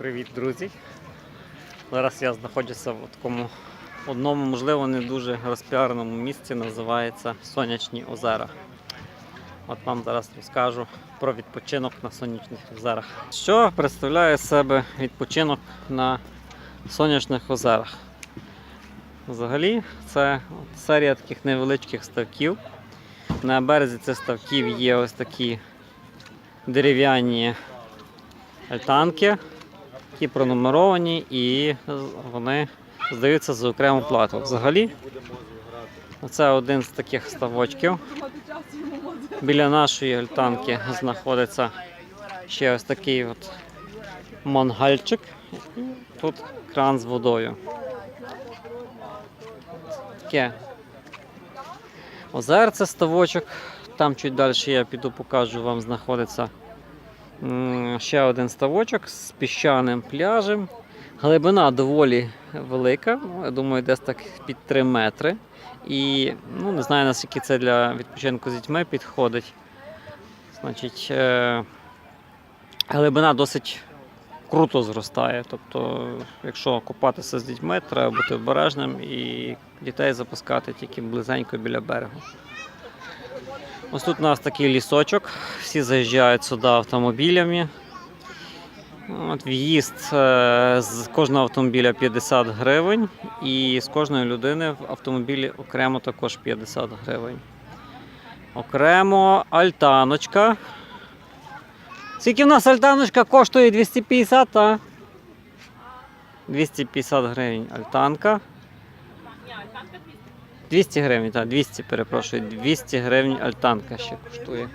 Привіт, друзі! Зараз я знаходжуся в такому одному, можливо, не дуже розпіареному місці, називається Сонячні озера. От вам зараз розкажу про відпочинок на сонячних озерах. Що представляє себе відпочинок на сонячних озерах? Взагалі, це серія таких невеличких ставків. На березі цих ставків є ось такі дерев'яні альтанки, які пронумеровані і вони здаються за окрему плату. Взагалі, це один з таких ставочків. Біля нашої альтанки знаходиться ще ось такий от мангальчик. Тут кран з водою. Таке озерце ставочок. Там чуть далі я піду покажу вам знаходиться Ще один ставочок з піщаним пляжем. Глибина доволі велика, думаю, десь так під 3 метри. І ну, не знаю, наскільки це для відпочинку з дітьми підходить. Значить, е- глибина досить круто зростає. Тобто, якщо купатися з дітьми, треба бути обережним і дітей запускати тільки близенько біля берегу. Ось тут у нас такий лісочок, всі заїжджають сюди автомобілями. От В'їзд е, з кожного автомобіля 50 гривень, і з кожної людини в автомобілі окремо також 50 гривень. Окремо альтаночка. Скільки в нас альтаночка коштує 250, а? 250 гривень альтанка. 200 гривень, так, 200, перепрошую, 200 гривень альтанка ще коштує.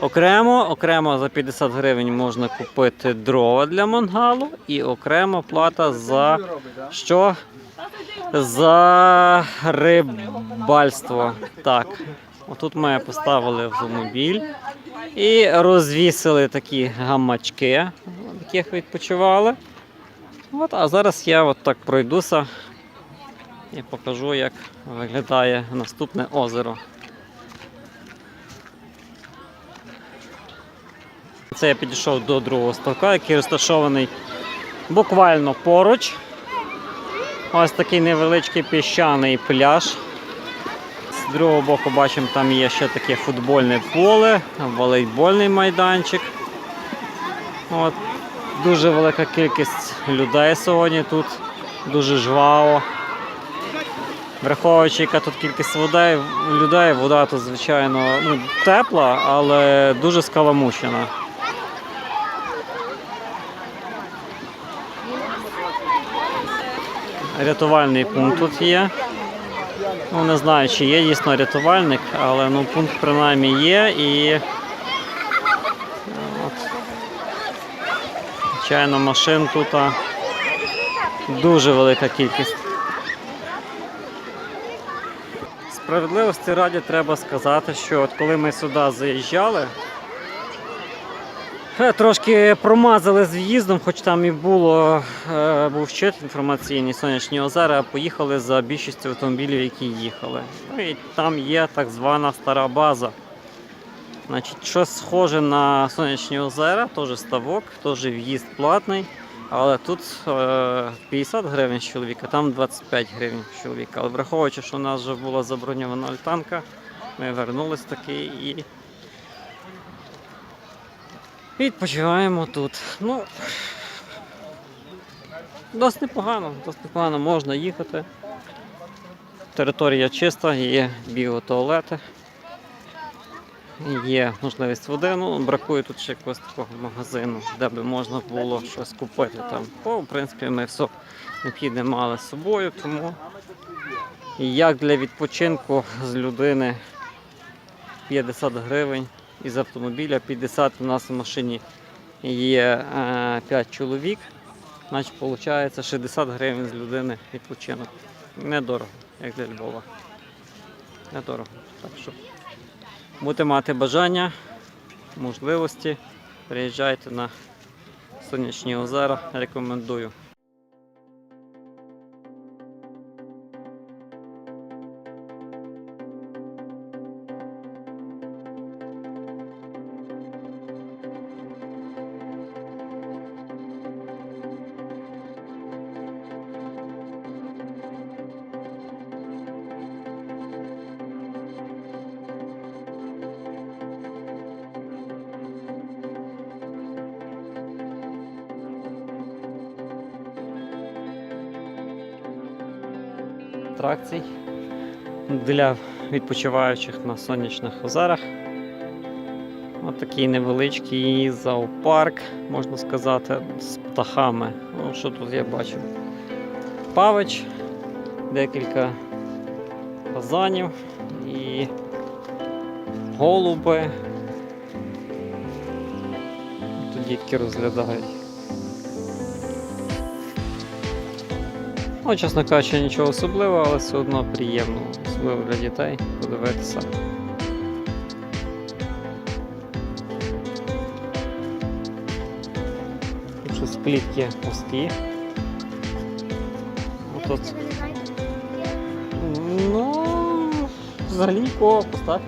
Окремо, окремо за 50 гривень можна купити дрова для мангалу і окремо плата за що? За рибальство. Так. Отут ми поставили автомобіль і розвісили такі гамачки, в яких відпочивали. От, а зараз я от так пройдуся і покажу, як виглядає наступне озеро. Це я підійшов до другого ставка, який розташований буквально поруч. Ось такий невеличкий піщаний пляж. З другого боку бачимо, там є ще таке футбольне поле, волейбольний майданчик. От. Дуже велика кількість людей сьогодні тут, дуже жваво. Враховуючи, яка тут кількість води, людей, вода тут, звичайно, ну, тепла, але дуже скаламущена. Рятувальний пункт тут є. Ну, не знаю, чи є дійсно рятувальник, але ну, пункт принаймні є і. От. Звичайно, машин тут дуже велика кількість. Справедливості раді треба сказати, що от коли ми сюди заїжджали, е, трошки промазали з в'їздом, хоч там і було, е, був щит інформаційний сонячні озера, а поїхали за більшістю автомобілів, які їхали. Ну і там є так звана стара база. Значить, щось схоже на сонячні озера, теж ставок, теж в'їзд платний. Але тут е, 50 гривень з чоловіка, там 25 гривень чоловіка. Але враховуючи, що у нас вже була заброньована альтанка, ми вернулись таки і відпочиваємо тут. Ну, досить непогано, досить непогано можна їхати. Територія чиста, є біотуалети. Є можливість води, ну бракує тут ще якогось такого магазину, де би можна було щось купити там. Бо, в принципі, ми все необхідне мали з собою, тому як для відпочинку з людини 50 гривень із автомобіля, 50 у нас в машині є е, 5 чоловік, значить виходить 60 гривень з людини відпочинок. Недорого, як для Львова. Недорого. Так що Будете мати бажання, можливості, приїжджайте на сонячні озера, рекомендую. Атракцій для відпочиваючих на сонячних озерах. Ось такий невеличкий зоопарк, можна сказати, з птахами. Ну, що тут я бачу? Павич, декілька фазанів і голуби. Тут дітки розглядають. Ну, чесно кажучи, нічого особливого, але все одно приємно, особливо для дітей подивитися. Тут щось плітки пусті. Тут, ну, взагалі нікого постати.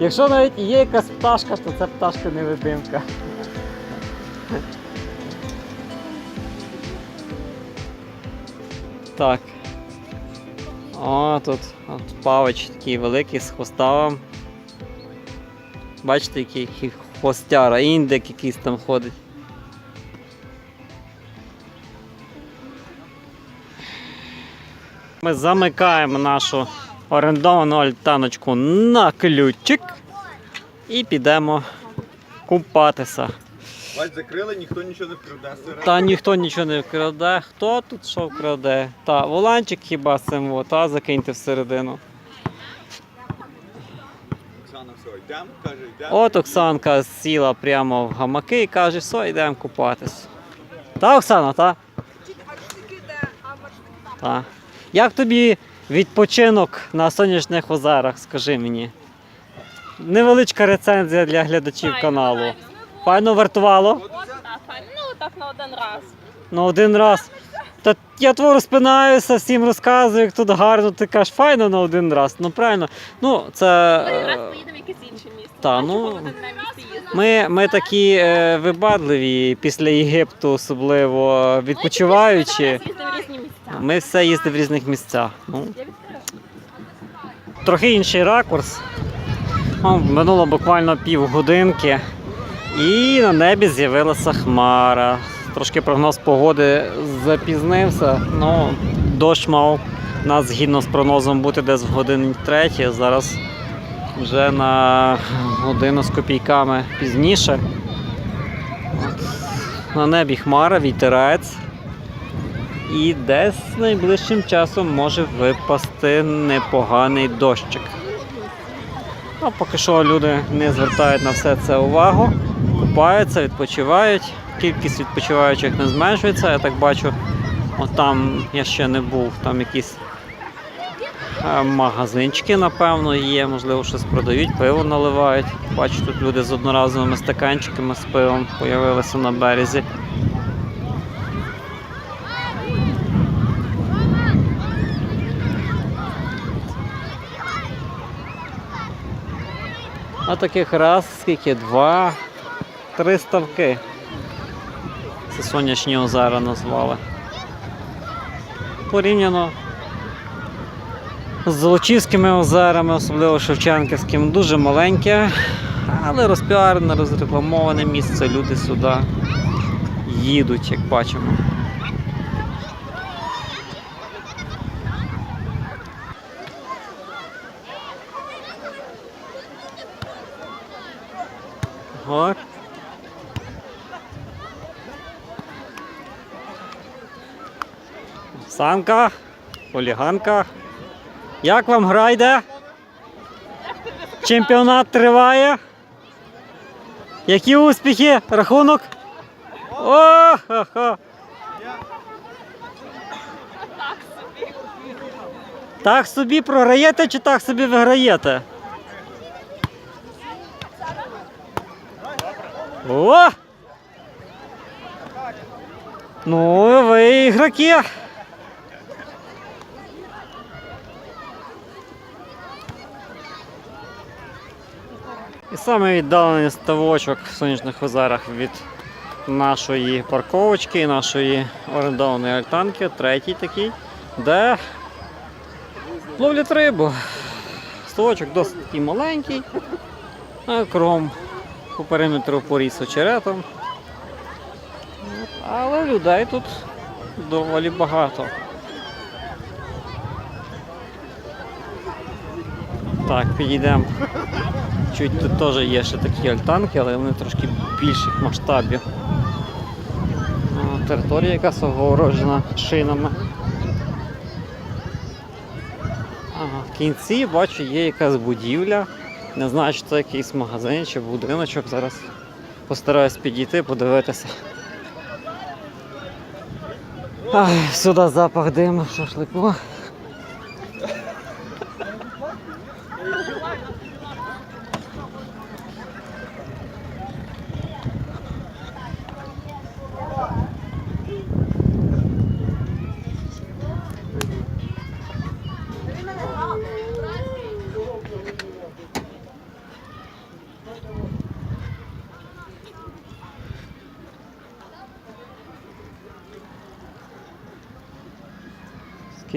Якщо навіть є якась пташка, то це пташка невидимка. Так. О, тут от павич такий великий з хвоставом. Бачите, який хвостяра, індик якийсь там ходить. Ми замикаємо нашу орендовану альтаночку на ключик і підемо купатися. Бач, закрили, ніхто нічого не вкраде. Та ніхто нічого не вкраде. Хто тут що вкраде? Та воланчик хіба з цим, та закиньте всередину. Оксана, все, йдемо, каже, йдемо. От Оксанка сіла прямо в гамаки і каже, все, йдемо купатись. Та, Оксана, та? Та. Як тобі відпочинок на сонячних озерах, скажи мені? Невеличка рецензія для глядачів каналу. Файно. Вартувало? Ну, так на один раз. Ну, один раз. Та я твору розпинаюся, всім розказую, як тут гарно, ти кажеш, файно на один раз. Ну правильно. Ну, це. Один раз поїдемо в якесь інше місце. та, ну, на їздити? Ми, ми такі е, вибадливі після Єгипту, особливо відпочиваючи. Ми їздимо в різні місця. Ми все їздимо в різних місцях. Ну, трохи інший ракурс. Минуло буквально півгодинки, і на небі з'явилася хмара. Трошки прогноз погоди запізнився. Ну, дощ мав нас згідно з прогнозом бути десь в годині третій. Зараз вже на годину з копійками пізніше. От. На небі хмара, вітерець. І десь найближчим часом може випасти непоганий дощик. Ну, поки що люди не звертають на все це увагу, купаються, відпочивають. Кількість відпочиваючих не зменшується. Я так бачу, от там я ще не був, там якісь е, магазинчики, напевно, є, можливо, щось продають, пиво наливають. Бачу, тут люди з одноразовими стаканчиками з пивом з'явилися на березі. А таких раз, скільки? Два, три ставки. Це сонячні озера назвали. Порівняно з Золочівськими озерами, особливо Шевченківським, дуже маленьке, але розпіарене, розрекламоване місце. Люди сюди їдуть, як бачимо. От. Санка, хуліганка. Як вам гра йде? Чемпіонат триває. Які успіхи? Рахунок? О, хо хо Так собі програєте чи так собі виграєте? О! Ну, ви ігроки. І саме віддалений ставочок в сонячних озерах від нашої парковочки, нашої орендованої альтанки, третій такий, де ловлять рибу. Ставочок досить маленький, а кругом по периметру поріс очеретом. Але людей тут доволі багато. Так, підійдемо. Чуть тут теж є ще такі альтанки, але вони трошки більших масштабів. Територія якась огорожена шинами. Ага, в кінці бачу є якась будівля. Не знаю, чи це якийсь магазин чи будиночок. Зараз постараюсь підійти, подивитися. Ай, сюди запах диму, шашлику.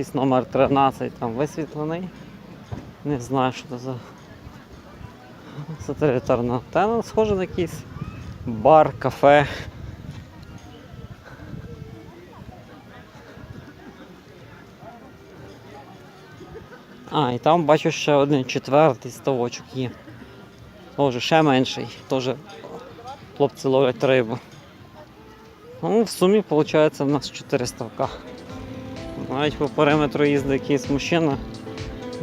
Якийсь номер 13 там висвітлений. Не знаю, що це за сателітарна антенна. Схоже на якийсь бар, кафе. А, і там бачу ще один четвертий ставочок є. Тоже ще менший. Теж хлопці ловлять рибу. Ну, в сумі виходить в нас 4 ставка. Навіть по периметру їздить якийсь мужчина,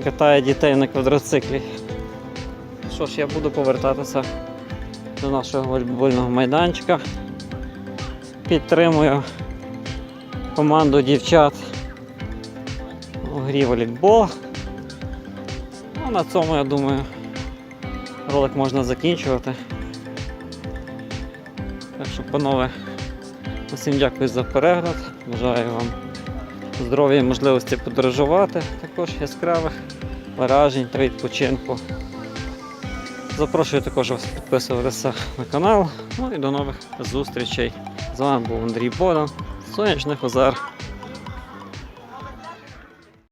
катає дітей на квадроциклі. Що ж, я буду повертатися до нашого волейбольного майданчика. Підтримую команду дівчат у грі волейбол. Ну, на цьому, я думаю, ролик можна закінчувати. Так що, панове, усім дякую за перегляд. Бажаю вам здоров'я і можливості подорожувати, також яскравих вражень та відпочинку. Запрошую також вас підписуватися на канал. Ну і до нових зустрічей. З вами був Андрій Бодан, Сонячних Озер.